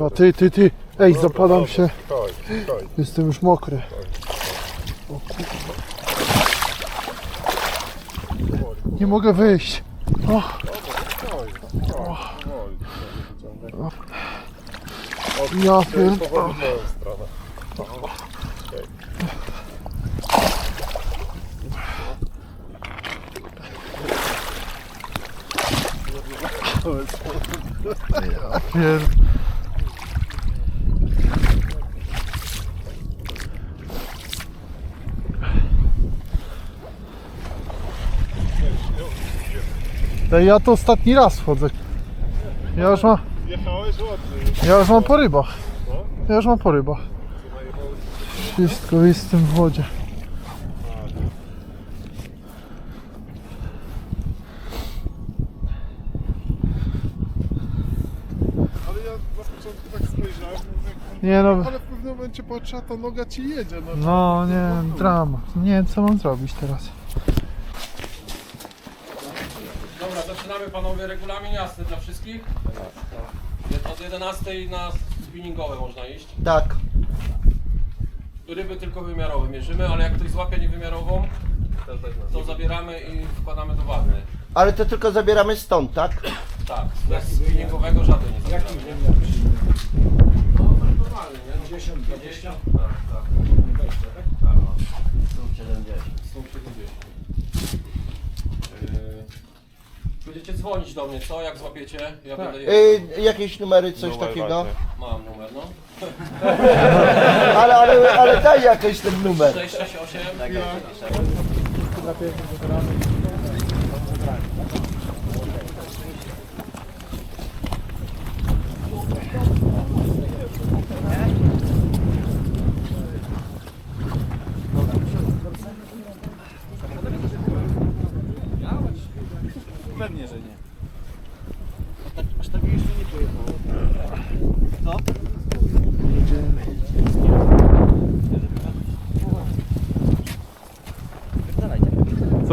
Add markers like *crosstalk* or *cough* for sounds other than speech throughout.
A ty, ty, ty. Ej, zapadam się. Stoj, stoj. Jestem już mokry. O kurwa. Nie mogę wyjść. O, Stoj, stoj. ja Powoli pierd... Ej, ja to ostatni raz wchodzę. Ja już mam, Jechałeś ładnie. ja już mam po rybach. No. Ja już mam po rybach. Wszystko jestem w wodzie. Ale ja na początku tak spojrzałem, mówię, Nie no, ale w pewnym momencie patrzę, a ta noga ci jedzie. No, no nie, dramat. Nie wiem co mam zrobić teraz. Dobra, zaczynamy panowie regulamin jasny dla wszystkich. Od 11 na spinningowe można iść. Tak. Ryby tylko wymiarowe mierzymy, ale jak ktoś złapie niewymiarową, to zabieramy i wkładamy do wanny. Ale to tylko zabieramy stąd, tak? Tak, bez spinningowego żaden nie zabieramy. nie? No to normalnie, nie? 10, 20? Tak, tak. 20, tak? Dzwonić do mnie, co? Jak złapiecie? Ja będę je... Y, jakieś numery, coś takiego? Mam numer, no. *laughs* Ale, ale, ale daj jakiś ten numer. 668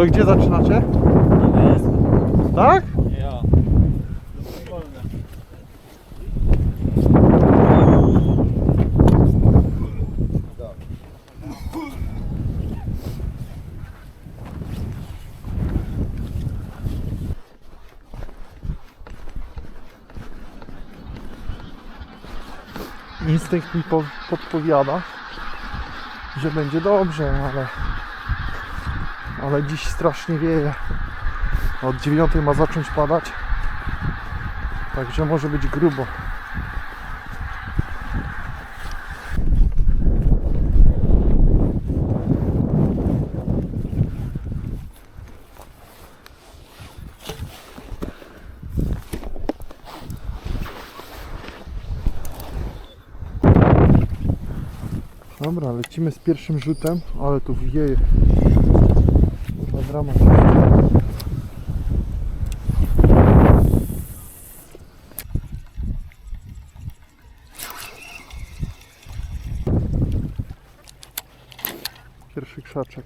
Co, gdzie zaczynacie? Tak? Instynkt mi po, podpowiada, że będzie dobrze, ale ale dziś strasznie wieje. Od 9 ma zacząć padać. Także może być grubo. Dobra, lecimy z pierwszym rzutem, ale tu wieje. Dramat. Pierwszy krzaczek.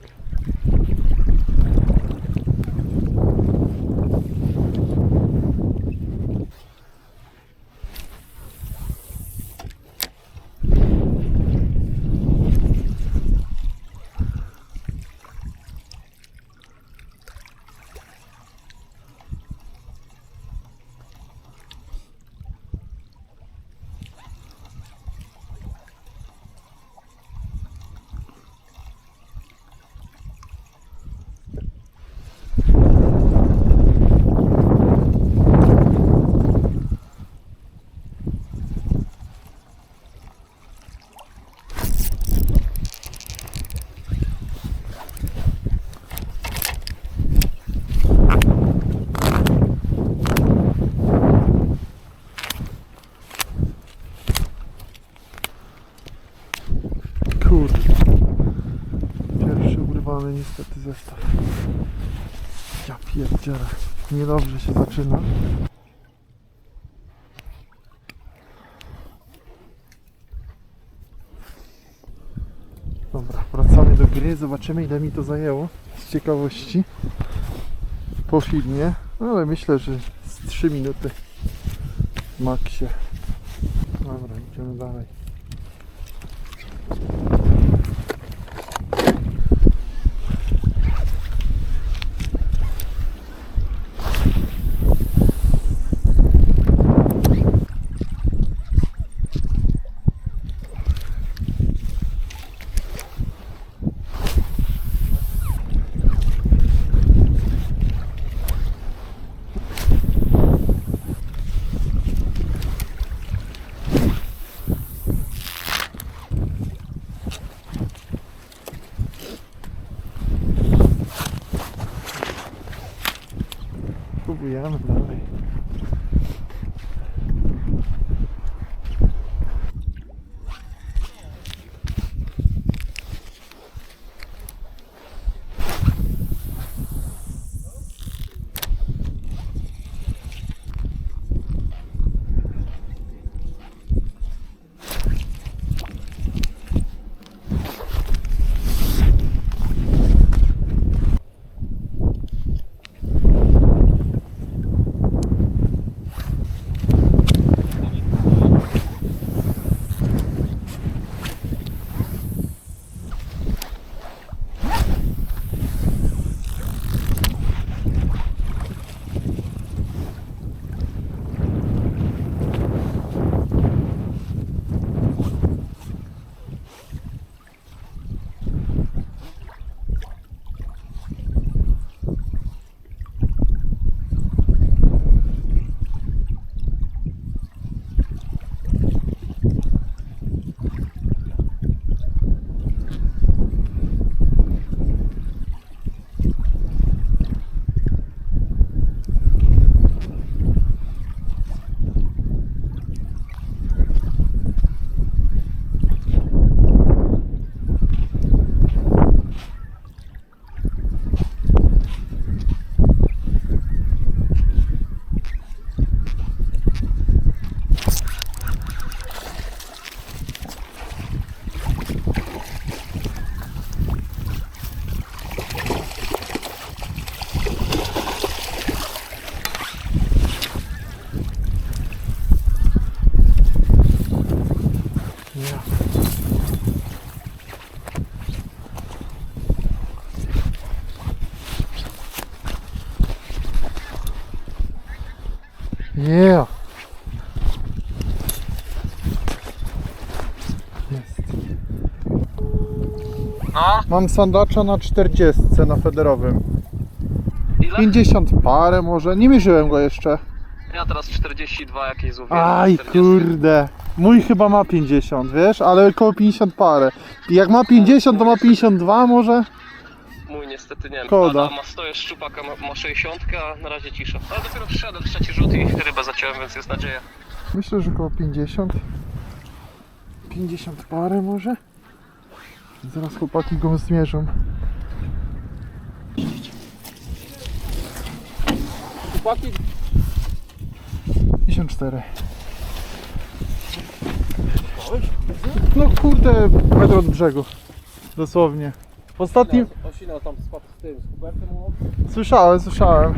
Kurde. Pierwszy urwany niestety zestaw. Ja pierdzielę. Niedobrze się zaczyna. Dobra, wracamy do gry. Zobaczymy ile mi to zajęło. Z ciekawości. Po filmie. No, ale myślę, że z 3 minuty w maksie. Dobra, idziemy dalej. Próbujemy dalej. Mam sandacza na 40 na federowym. ile? 50 parę może, nie mierzyłem go jeszcze. Ja teraz 42 jakieś złowiłem. Aj 40. kurde. Mój chyba ma 50, wiesz, ale około 50 parę. Jak ma 50, to ma 52 może? Mój niestety nie. Ada ma stoję szczupaka, ma, ma 60, a na razie cisza. Ale dopiero wszedłem trzeci rzut i rybę zaciąłem, więc jest nadzieja. Myślę, że około 50. 50 parę może? Zaraz chłopaki go zmierzą. Chłopaki, 54. No kurde, metr od brzegu. Dosłownie. Ostatnim... Osina tam spadł z tym, z kubertem u Słyszałem, słyszałem.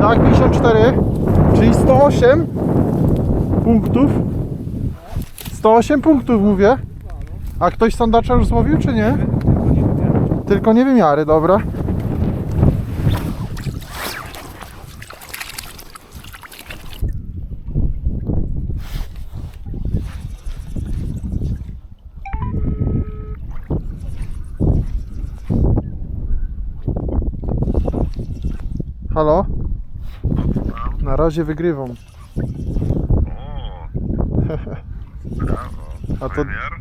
Tak, 54, czyli 108 punktów. 108 punktów mówię. A ktoś sandacza już złowił, czy nie? Tylko nie wymiary, dobra. Halo? Na razie wygrywam. A to Wymiar?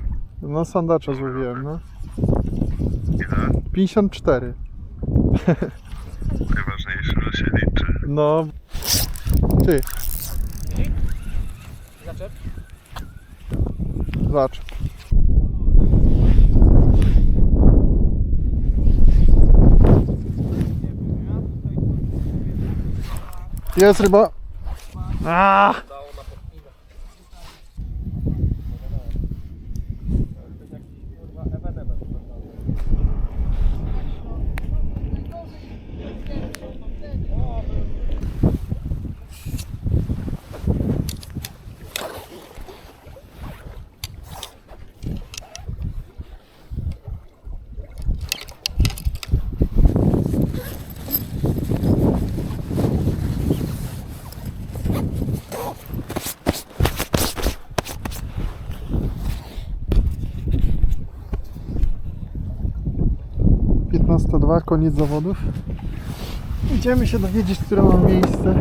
no sandacza złowiłem, no. Ile? 54. Najważniejsze, że się liczy. No. Ty, Zaczep? zobacz. Jest ryba. A! Dało na 15.02, koniec zawodów. Idziemy się dowiedzieć, które ma miejsce.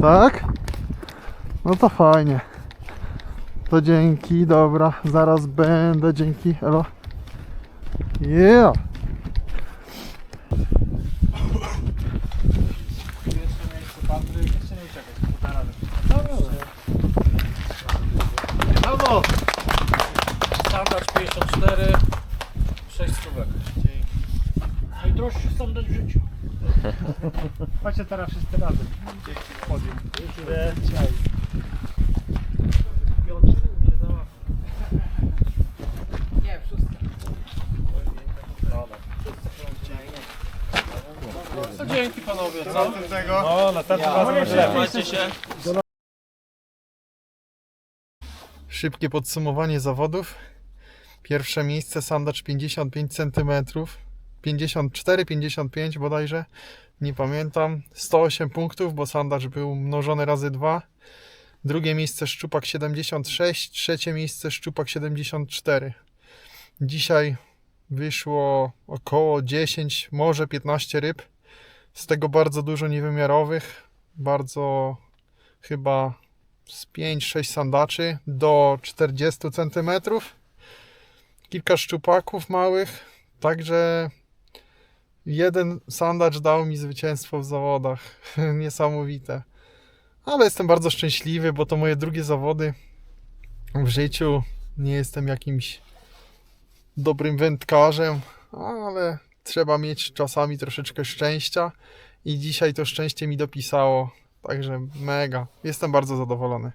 Tak? No to fajnie. To dzięki, dobra, zaraz będę, dzięki, elo. Yeah! Brawo! Standard 54, 6 stówek. Najdroższy standard w życiu. *laughs* Chodźcie teraz wszyscy razem. Dzięki panowie, co? Następnego. No, następnym razem będzie lepiej. Trzymajcie się. Szybkie podsumowanie zawodów. Pierwsze miejsce sandacz 55 cm, 54-55 bodajże, nie pamiętam. 108 punktów, bo sandacz był mnożony razy 2. Drugie miejsce szczupak 76, trzecie miejsce szczupak 74. Dzisiaj wyszło około 10, może 15 ryb. Z tego bardzo dużo niewymiarowych, bardzo chyba z 5-6 sandaczy do 40 cm. Kilka szczupaków małych, także jeden sandacz dał mi zwycięstwo w zawodach. *laughs* Niesamowite. Ale jestem bardzo szczęśliwy, bo to moje drugie zawody w życiu. Nie jestem jakimś dobrym wędkarzem, ale trzeba mieć czasami troszeczkę szczęścia i dzisiaj to szczęście mi dopisało. Także mega. Jestem bardzo zadowolony.